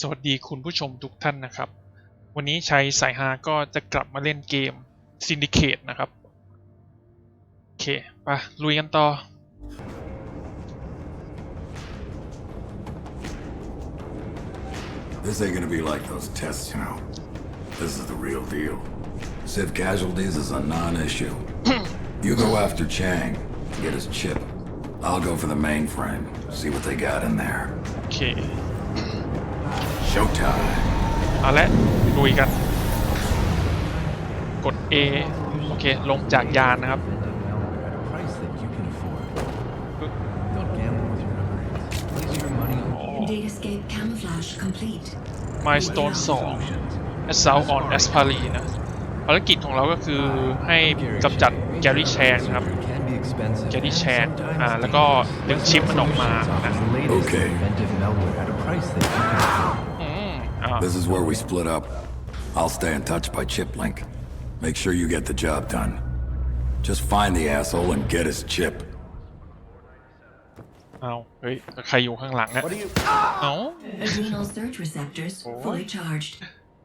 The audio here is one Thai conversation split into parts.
สวัสดีคุณผู้ชมทุกท่านนะครับ วันนี้ชัยสายฮาก็จะกลับมาเล่นเกม Syndicate นะครับ โอเคไปลุยกันต่อ This ain't gonna be like those tests, you know. This is the real deal. Civ casualties is a non-issue. you go after Chang, get his chip. I'll go for the mainframe, see what they got in there. โอ เค Showtime. เอาละลุยกัน กด A โอเค ลงจากยานนะครับ at a price that you can afford. Don't gamble with your memory. Place your money on Datascape camouflage complete. Milestone 2 Assault on Aspari นะภารกิจของเราก็คือให้กำจัดแกรี่แชงนะครับ can be expensive. แกรี่ and แชง sometimes อ่าแล้วก็ดึงชิปมันออกมา solutions นะ This is where we split up. I'll stay in touch by chip link. Make sure you get the job done. Just find the asshole and get his chip. เอาเฮ้ยใครอยู่ข้างหลังอะเอา Adrenal surge receptors fully charged.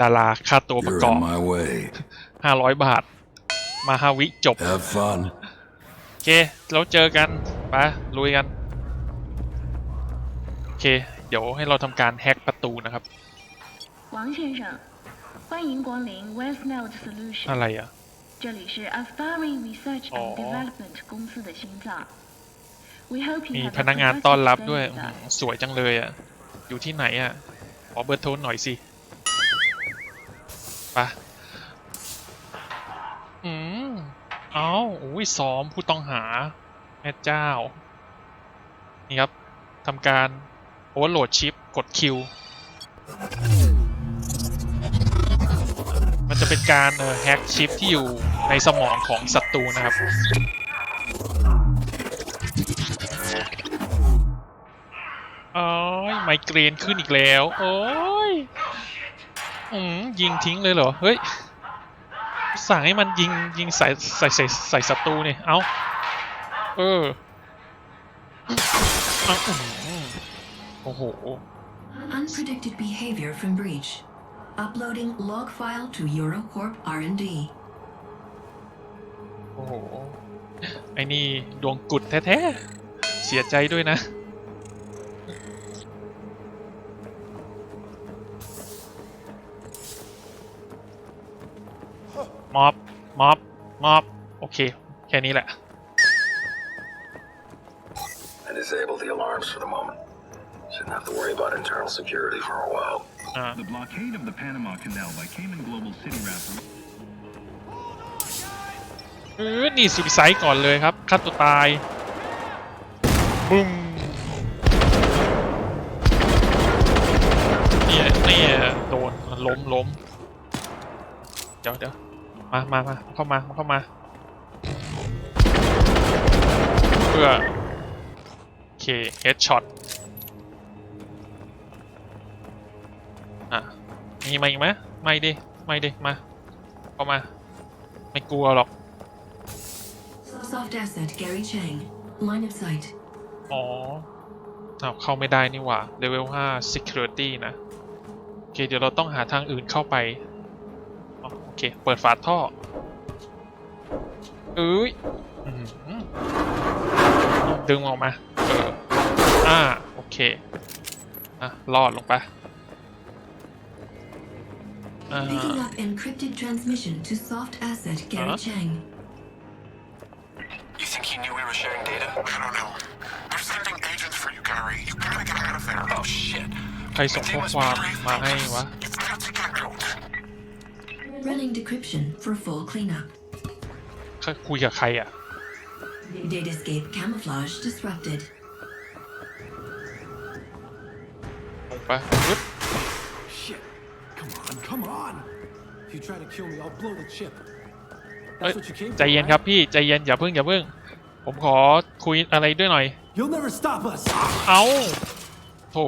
ดาราค่าตัวประ You're กอบ in my way. 500บาท มาฮาวิจบ Have fun. โอเค แล้วเจอกันไปลุยกัน โอเค เดี๋ยวให้เราทำการแฮ็กประตูนะครับ 王先生，欢迎光临 Westnote Solution。 อะไรอ่ะ 这里是 Aspari Research and อ๋อ Development 公司的心脏。We hope you มี have พ a นักงานต้อนรับ productive ด้วย stay อื้อ with หือ us. สวยจังเลยอ่ะ อยู่ที่ไหนอ่ะ ขอเบอร์โทรหน่อยสิไปะอืม เอาอุ้ยซ้อมผู้ต้องหา แม่เจ้า นี่ครับทำการโอเวอร์โหลดชิป กดคิว มันจะเป็นการแฮ็กชิปที่อยู่ในสมองของศัตรูนะครับโอ้ยไมเกรนขึ้นอีกแล้ว โอ้ยอืมยิงทิ้งเลยเหรอ เฮ้ย สั่งให้มันยิงยิงใส่ใส่ใส่ใส่ศัตรูเนี่ยเอาเออเอาอื้ออโอ้โห Unpredicted behavior from breach. Uploading log file to Eurocorp R&D. โอ้โห ไอ้นี่ดวงกุดแท้ๆ เสียใจด้วยนะ ม็อบ ม็อบ ม็อบ โอเค แค่นี้แหละ I disabled the alarms for the moment. Shouldn't have to worry about internal security for a while. อ่า The blockade of the Panama Canal by Cayman Global City Rapper เออนี่สุดไซด์ก่อนเลยครับฆ่าตัวตายบึ้มเนี่ยเนี่ยโดนล้มล้มเดี๋ยวเดี๋ยวมามามาเข้ามาเข้ามา เพื่อโอเคเฮดช็อต มีมาอีกไหมไม่ดิ ไม่ดิ มาเข้ามา ไม่กลัวหรอก Soft asset Gary Chang. Line of sight. อ๋ออ้าวเข้าไม่ได้นี่หว่าเลเวล5 security นะ โอเค เดี๋ยวเราต้องหาทางอื่นเข้าไปอ๋อโอเค เปิดฝาท่อเอ้ยอื้อหือดึงออกมา เออ อ่า โอเค อะ รอดลงไปอ่า Picking up encrypted transmission to soft asset Gary Huh? Chang. You think he knew we were sharing data? I don't know. They're sending agents for you, Gary. You gotta get out of there. Oh, shit. ใครส่งข้อความมาให้วะ You've got to get out. Running decryption for full cleanup. คุยกับใครอ่ะ Datascape camouflage disrupted. ลงไปปึ๊บ you try to kill me, I'll blow the chip. เอ้ย That's what you came ใจ for, เย็นครับ right? พี่ใจเย็นอย่าเพิ่งอย่าเพิ่ง ผมขอคุยอะไรด้วยหน่อย You'll never stop us. เอาโถ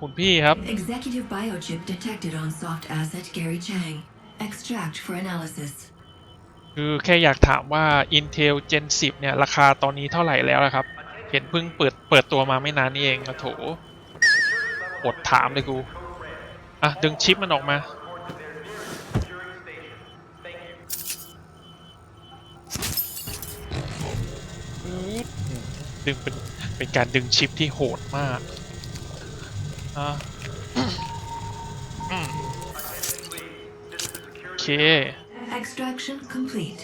คุณพี่ครับ Executive biochip detected on soft asset Gary Chang. Extract for analysis. คือแค่อยากถามว่า Intel Gen 10 เนี่ย ราคาตอนนี้เท่าไหร่แล้วล่ะครับ เห็นเพิ่งเปิดเปิดตัวมาไม่นานนี่เองอะโถอดถามเลยกู อะ ดึงชิปมันออกมา ดึงเป็นเป็นการดึงชิปที่โหดมากอะอืมโอเค Extraction complete.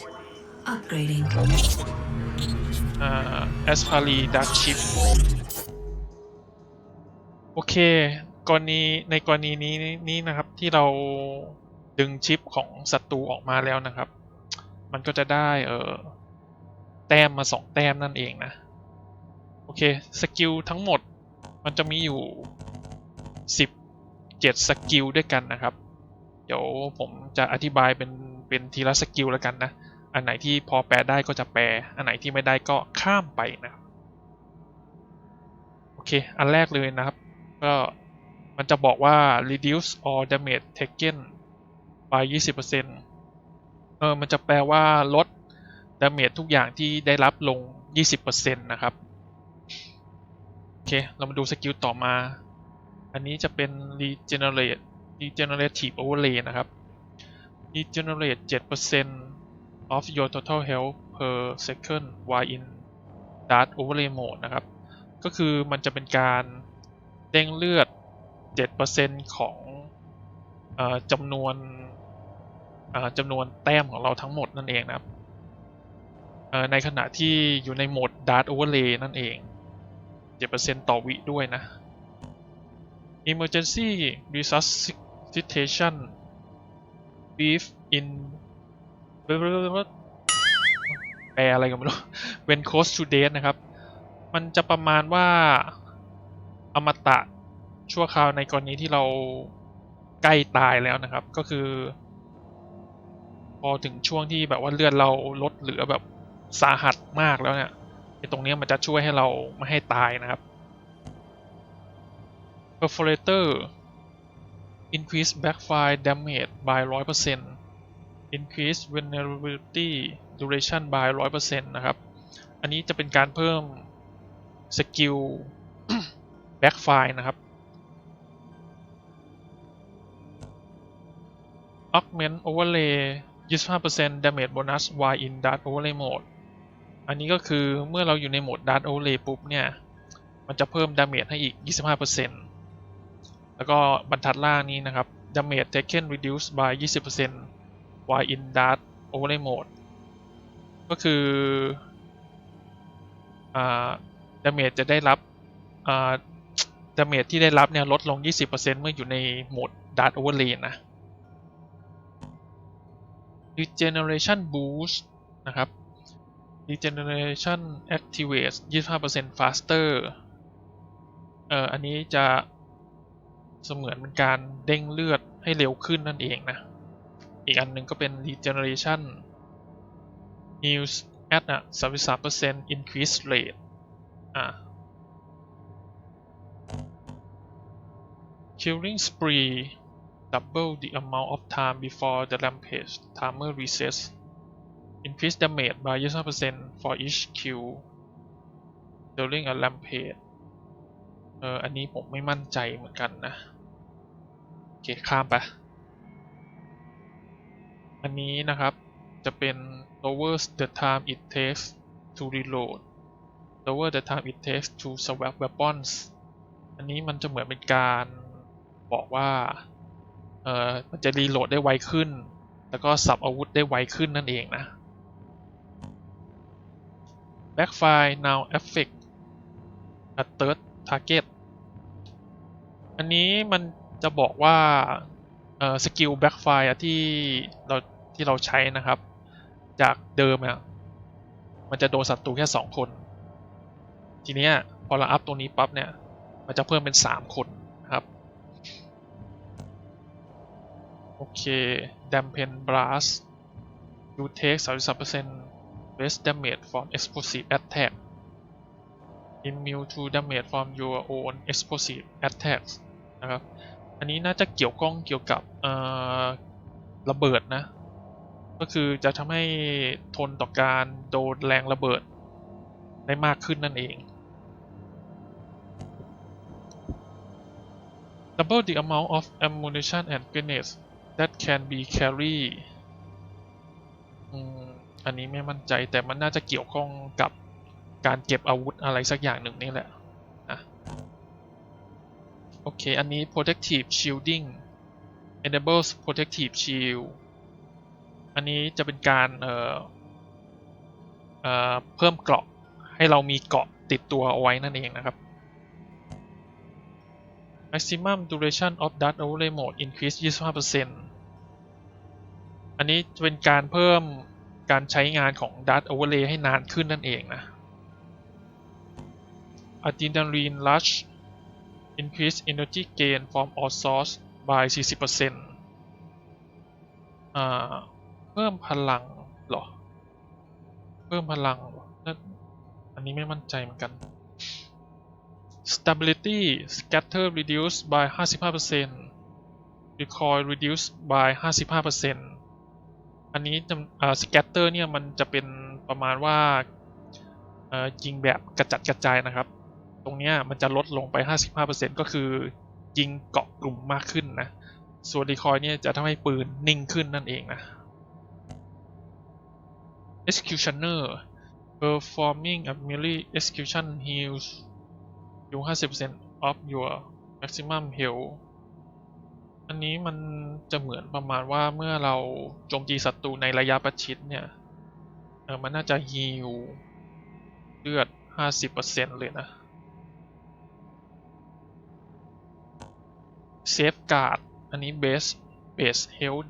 Upgrading. อ่าแอสพารีดักชิปโอเคกรณีในกรณีนี้นี้นะครับที่เราดึงชิปของศัตรูออกมาแล้วนะครับ มันก็จะได้เออแต้มมาสองแต้มนั่นเองนะ โอเค สกิลทั้งหมดมันจะมีอยู่ 17 สกิลด้วยกันนะครับ เดี๋ยวผมจะอธิบายเป็นเป็นทีละสกิลแล้วกันนะ อันไหนที่พอแปลได้ก็จะแปล อันไหนที่ไม่ได้ก็ข้ามไปนะครับ โอเค อันแรกเลยนะครับ ก็มันจะบอกว่า reduce all damage taken by 20%เออ มันจะแปลว่าลด damage ทุกอย่างที่ได้รับลง 20%นะครับ อเค เรามาดูสกิลต่อมา อันนี้จะเป็น regenerate regenerative overlay นะครับ regenerate 7% of your total health per second while in Dart Overlay Mode นะครับ ก็คือมันจะเป็นการเด้งเลือด 7%ของอจำนวนจำนวนแต้มของเราทั้งหมดนั่นเองนะครับในขณะที่อยู่ในโหมด Dart Overlay นั่นเอง 7%ต่อวิด้วยนะ Emergency Resuscitation Beef in แปลอะไรกันไม่รู้ When close to death นะครับ มันจะประมาณว่าอมตะชั่วคราวในกรณีที่เราใกล้ตายแล้วนะครับ ก็คือ พอถึงช่วงที่แบบว่าเลือดเราลดเหลือแบบสาหัสมากแล้วเนี่ย ตรงนี้มันจะช่วยให้เราไม่ให้ตายนะครับ Perforator increase backfire damage by 100% increase vulnerability duration by 100%นะครับ อันนี้จะเป็นการเพิ่มสกิล backfire นะครับ augment overlay 25% damage bonus while in dart overlay mode อันนี้ก็คือเมื่อเราอยู่ในโหมดดาร์โอเลปุ๊บเนี่ย มันจะเพิ่มดาเมจให้อีก 25%แล้วก็บรรทัดล่างนี้นะครับ damage taken reduced by 20% while in dart overlay mode ก็คือดาเมจจะได้รับดาเมจที่ได้รับเนี่ยลดลง 20%เมื่ออยู่ในโหมด dart overlay นะ regeneration boost นะครับ regeneration activates 25% faster เอ่ออันนี้จะเสมือนเป็นการเด้งเลือดให้เร็วขึ้นนั่นเองนะ อีกอันหนึ่งก็เป็น regeneration heals at a 33% increase rate อ่า killing spree double the amount of time before the rampage timer resets increase damage by 25% for each kill during a rampage เอออันนี้ผมไม่มั่นใจเหมือนกันนะ โอเค ข้ามไป อันนี้นะครับจะเป็น lowers the time it takes to reload lower the time it takes to swap weapons อันนี้มันจะเหมือนเป็นการบอกว่า เออมันจะรีโหลดได้ไวขึ้น แล้วก็สับอาวุธได้ไวขึ้นนั่นเองนะ backfire now affect a third target อันนี้มันจะบอกว่าสกิล backfire ที่เราที่เราใช้นะครับ จากเดิมอะมันจะโดนศัตรูแค่สองคน ทีเนี้ยพอเราอัพตัวนี้ปั๊บเนี่ย มันจะเพิ่มเป็นสามคนครับ โอเค dampen blast you take 33% less damage from explosive attack immune to damage from your own explosive attacks นะครับ อันนี้น่าจะเกี่ยวข้องเกี่ยวกับระเบิดนะ ก็คือจะทำให้ทนต่อการโดนแรงระเบิดได้มากขึ้นนั่นเอง double the amount of ammunition and grenades that can be carried อันนี้ไม่มั่นใจแต่มันน่าจะเกี่ยวข้องกับการเก็บอาวุธอะไรสักอย่างหนึ่งนี่แหละนะโอเค อันนี้ protective shielding enables protective shield อันนี้จะเป็นการเอ่อเอ่อเพิ่มเกราะให้เรามีเกราะติดตัวเอาไว้นั่นเองนะครับ maximum duration of dart overlay mode increase 25%อันนี้จะเป็นการเพิ่ม การใช้งานของ dart overlay ให้นานขึ้นนั่นเองนะ adrenaline rush increase energy gain from all source by 40%อ่าเพิ่มพลังหรอ เพิ่มพลังอนั่นอันนี้ไม่มั่นใจเหมือนกัน stability scatter Reduce by 55% recoil Reduce by 55% อันนี้จำอ่า scatter เนี่ยมันจะเป็นประมาณว่ายิงแบบกระจัดกระจายนะครับ ตรงนี้มันจะลดลงไป 55%ก็คือยิงเกาะกลุ่มมากขึ้นนะ ส่วน recoil เนี่ยจะทำให้ปืนนิ่งขึ้นนั่นเองนะ executioner performing a melee execution heals you 50% of your maximum health อันนี้มันจะเหมือนประมาณว่าเมื่อเราโจมตีศัตรูในระยะประชิดเนี่ยเออมันน่าจะฮีลเลือด 50%เลยนะ Safeguard อันนี้ base base health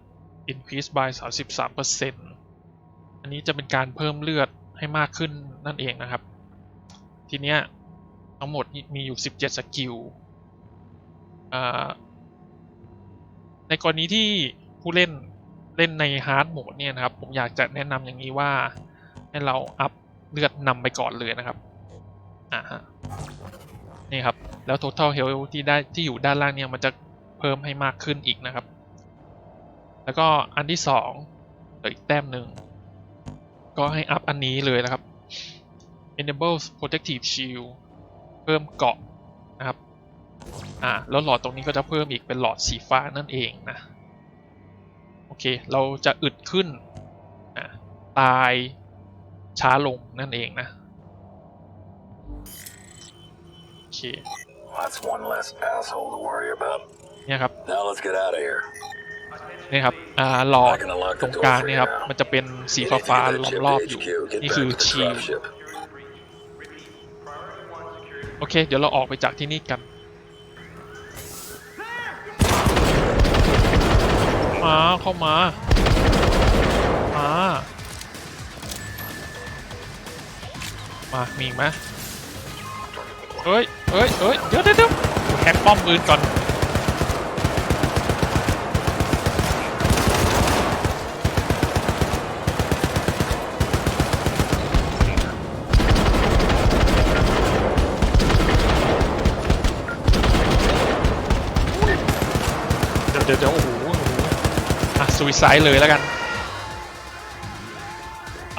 increase by 33%อันนี้จะเป็นการเพิ่มเลือดให้มากขึ้นนั่นเองนะครับ ทีเนี้ยทั้งหมดมีอยู่ 17 สกิลอ่า กรณีที่ผู้เล่นเล่นในฮาร์ดโหมดเนี่ยนะครับ ผมอยากจะแนะนำอย่างนี้ว่า ให้เราอัพเลือดนำไปก่อนเลยนะครับอ่าฮะนี่ครับ แล้ว total health ที่ได้ที่อยู่ด้านล่างเนี่ยมันจะเพิ่มให้มากขึ้นอีกนะครับ แล้วก็อันที่สองเหลืออีกแต้มหนึ่งก็ให้อัพอันนี้เลยนะครับ enable protective shield เพิ่มเกาะ อ่าแล้วหลอดตรงนี้ก็จะเพิ่มอีกเป็นหลอดสีฟ้านั่นเองนะโอเคเราจะอึดขึ้นอ่าตายช้าลงนั่นเองนะโอเค That's one less asshole to worry about. เนี่ยครับ Now let's get out of here. เนี่ยครับอ่าหลอดตรงกลางเนี่ยครับ มันจะเป็นสีฟ้าฟ้าๆล้อมรอบอยู่ นี่คือชิลโอเค เดี๋ยวเราออกไปจากที่นี่กัน มาเข้ามามามามีอีกไหมเฮ้ยเฮ้ยเฮ้ยเดี๋ยวเดี๋ยวเดี๋ยวแฮกป้อมปืนก่อนเดี๋ยวเดี๋ยวโอ้โห อะซูซายเลยแล้วกัน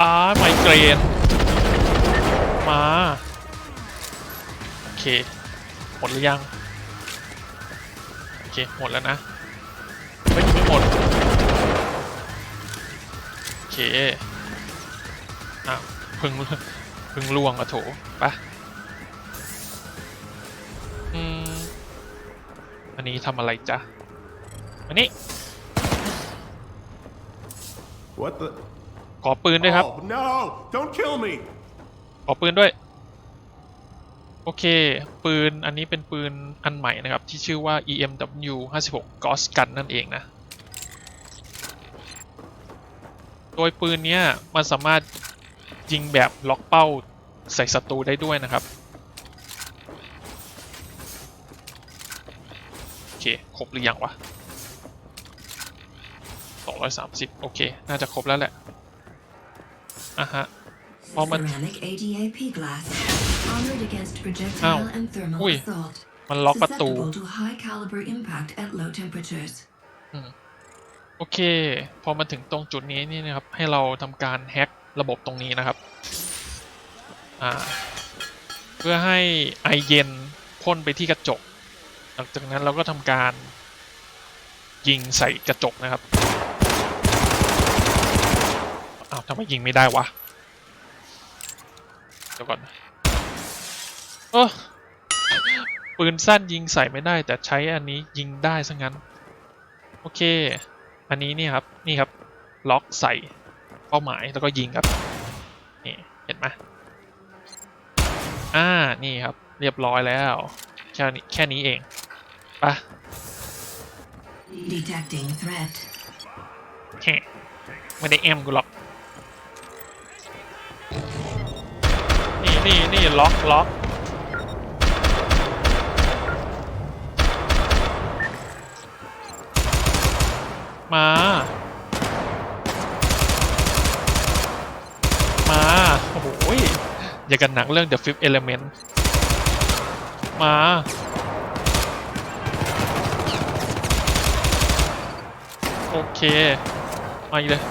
อ่าไมเกรนมา โอเค หมดหรือยัง โอเค หมดแล้วนะ ไม่ไม่หมด โอเค อ้าวพึ่งพึ่งล่วงอะโถไปะอืมอันนี้ทำอะไรจ๊ะ อันนี้ What the? ขอปืนด้วยครับ Oh, no! Don't kill me! ขอปืนด้วย โอเค ปืนอันนี้เป็นปืนอันใหม่นะครับ ที่ชื่อว่า EMW 56 Ghost Gun นั่นเองนะ โดยปืนเนี้ยมันสามารถยิงแบบล็อกเป้าใส่ศัตรูได้ด้วยนะครับ โอเค ครบหรือยังวะ 230 โอเค น่าจะครบแล้วแหละ อะฮะพอมัน Ceramic ADAP glass. Armored against Ow. projectile and thermal Ui. assault. มันล็อกประตู Susceptible to high caliber impact at low temperatures. โอเค พอมาถึงตรงจุดนี้นี่นะครับ ให้เราทำการแฮ็กระบบตรงนี้นะครับอ่าเพื่อให้ไอเย็นพ่นไปที่กระจก หลังจากนั้นเราก็ทำการยิงใส่กระจกนะครับ อ้าว ทำไมยิงไม่ได้วะเดี๋ยวก่อนเออปืนสั้นยิงใส่ไม่ได้ แต่ใช้อันนี้ยิงได้ซะงั้น โอเค อันนี้นี่ครับนี่ครับ ล็อกใส่เป้าหมายแล้วก็ยิงครับนี่เห็นไหมอ่านี่ครับ เรียบร้อยแล้วแค่นี้แค่นี้เองไปะ Detecting threat. แค่ไม่ได้แอมกูหรอก นี่นี่ล็อกล็อกมา มา โอ้โหยอย่ากันหนังเรื่อง The Fifth Element มา โอเค มาอีกเลย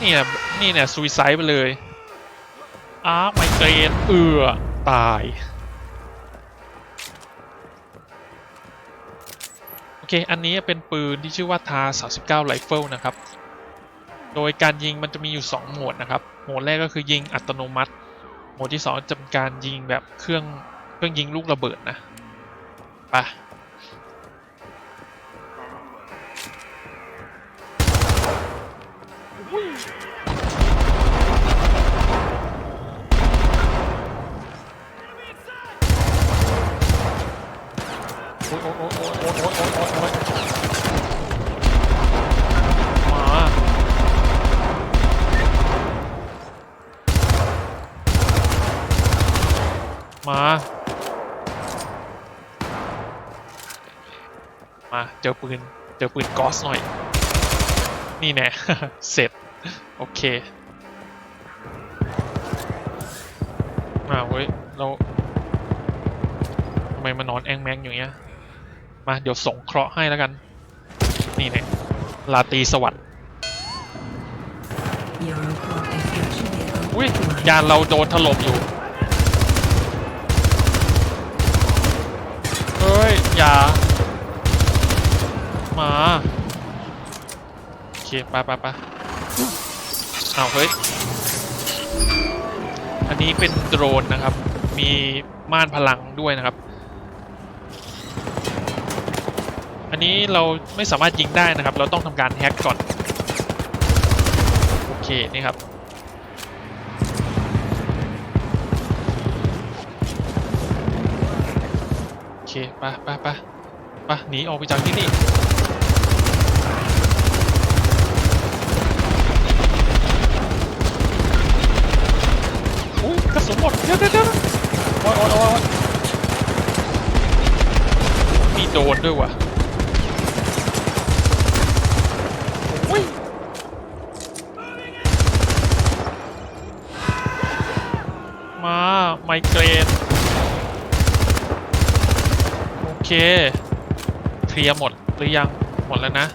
นี่เนะนี่เนี่ยซูซ d ์ไปเลย อาร์ไมเกรนเอือตาย โอเค อันนี้เป็นปืนที่ชื่อว่าทา39 Rifle นะครับ โดยการยิงมันจะมีอยู่ 2 โหมดนะครับ โหมดแรกก็คือยิงอัตโนมัติ โหมดที่ 2จะเป็นการยิงแบบเครื่องเครื่องยิงลูกระเบิดนะไป โอ๊ยโอ๊ยโอ๊ยโอ๊ยโอ๊ยโอ๊ยโอ๊ยโอ๊ยโอ๊ยมามา มา เจอปืน เจอปืนกอสหน่อย นี่แน่เสร็จ โอเคอ่าเว้ย เราทำไมมานอนแองแมงอยู่เงี้ย มาเดี๋ยวส่งเคราะห์ให้แล้วกัน นี่เนี่ยลาตีสวัสดิ์อุ้ยยานเราโดนถล่มอยู่ เฮ้ย อย่า มา โอเคไปไปไปเอาเฮ้ย อันนี้เป็นโดรนนะครับ มีม่านพลังด้วยนะครับ นี้เราไม่สามารถยิงได้นะครับ เราต้องทำการแฮ็กก่อน โอเค นี่ครับ โอเคไปไปไปไปหนีออกไปจากที่นี่อุ้ยกระสุนหมดเดี๋ยวเดี๋ยวเดี๋ยวโอ๊ยโอ๊ยโอ๊ยโอ๊ยมีโดนด้วยว่ะ เกรนโอเค เคลียร์หมดหรือยังหมดแล้วนะ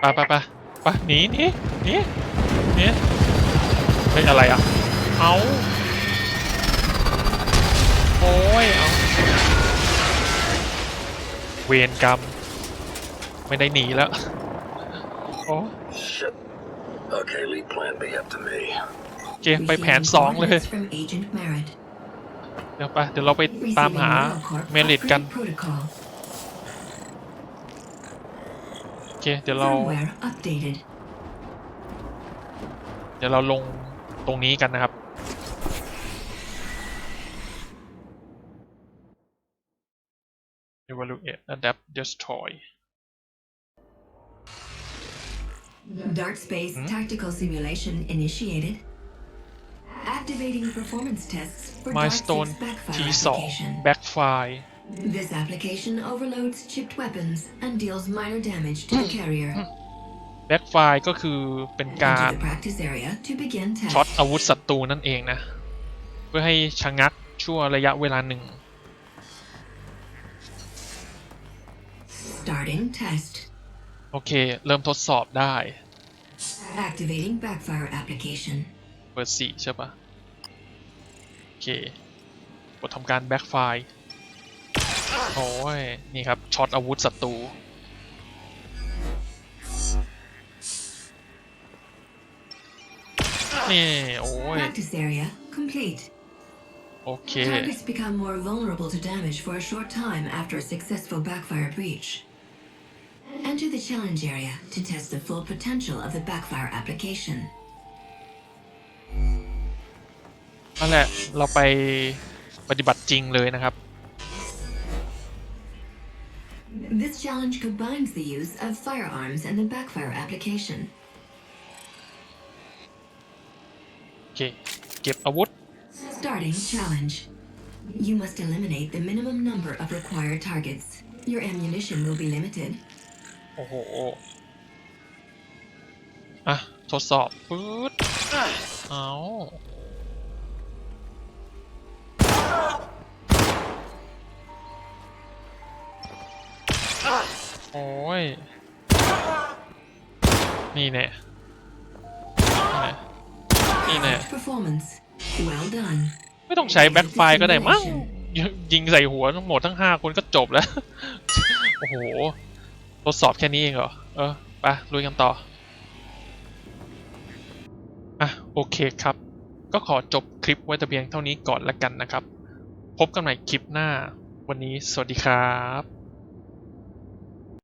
ไปไปไปไปหนีหนีหนีหนีเฮ้ยอะไรอะ เอาโอ้ยเอาเวรกรรม ไม่ได้หนีแล้ว โอ้ Okay, lead plan B up to me. โอเคไปแผน Receiving สองเลย coordinates From Agent Merritt. เดี๋ยวไปเดี๋ยวเราไปตาม Receiving หา Eurocorp เมลิตกัน upgrade protocol. โอเคเดี๋ยวเรา Firmware updated. เดี๋ยวเราลงตรงนี้กันนะครับ Evaluate Adapt Destroy Dark space Hmm? tactical simulation initiated. Activating performance tests for Milestone Dark 6 backfire T2 application. Backfire This application overloads chipped weapons and deals minor damage to the carrier. Backfire ก็คือเป็นการ Enter the practice area to begin ช็อต test. อาวุธศัตรูนั่นเองนะ เพื่อให้ชะงักชั่วระยะเวลาหนึ่ง Starting test. โอเค เริ่มทดสอบได้ Activating backfire application. เปิดปิดสี่ใช่ปะโอเค กดทำการแบ็กไฟล์โอ้ย นี่ครับ ช็อตอาวุธศัตรูนี่โอ้ย Practice area complete. โอเค Targets become more vulnerable to damage for a short time after a successful backfire breach. Enter the challenge area to test the full potential of the backfire application. นั่นแหละ เราไปปฏิบัติจริงเลยนะครับ This challenge combines the use of firearms and the backfire application. โอเค เก็บอาวุธ Starting challenge. You must eliminate the minimum number of required targets. Your ammunition will be limited. โอ้โห อะ ทดสอบปื๊ดเอาโอ้ย นี่แน่นี่แน่ Performance. Well done. ไม่ต้องใช้แบ็คไฟก็ได้มั้งยิยิงใส่หัวทั้งหมดทั้งห้าคนก็จบแล้ว โอ้โห ทดสอบแค่นี้เองเหรอ เออ ไปลุยกันต่อ อะ โอเคครับ ก็ขอจบคลิปไว้แต่เพียงเท่านี้ก่อนละกันนะครับ พบกันใหม่คลิปหน้า วันนี้สวัสดีครับ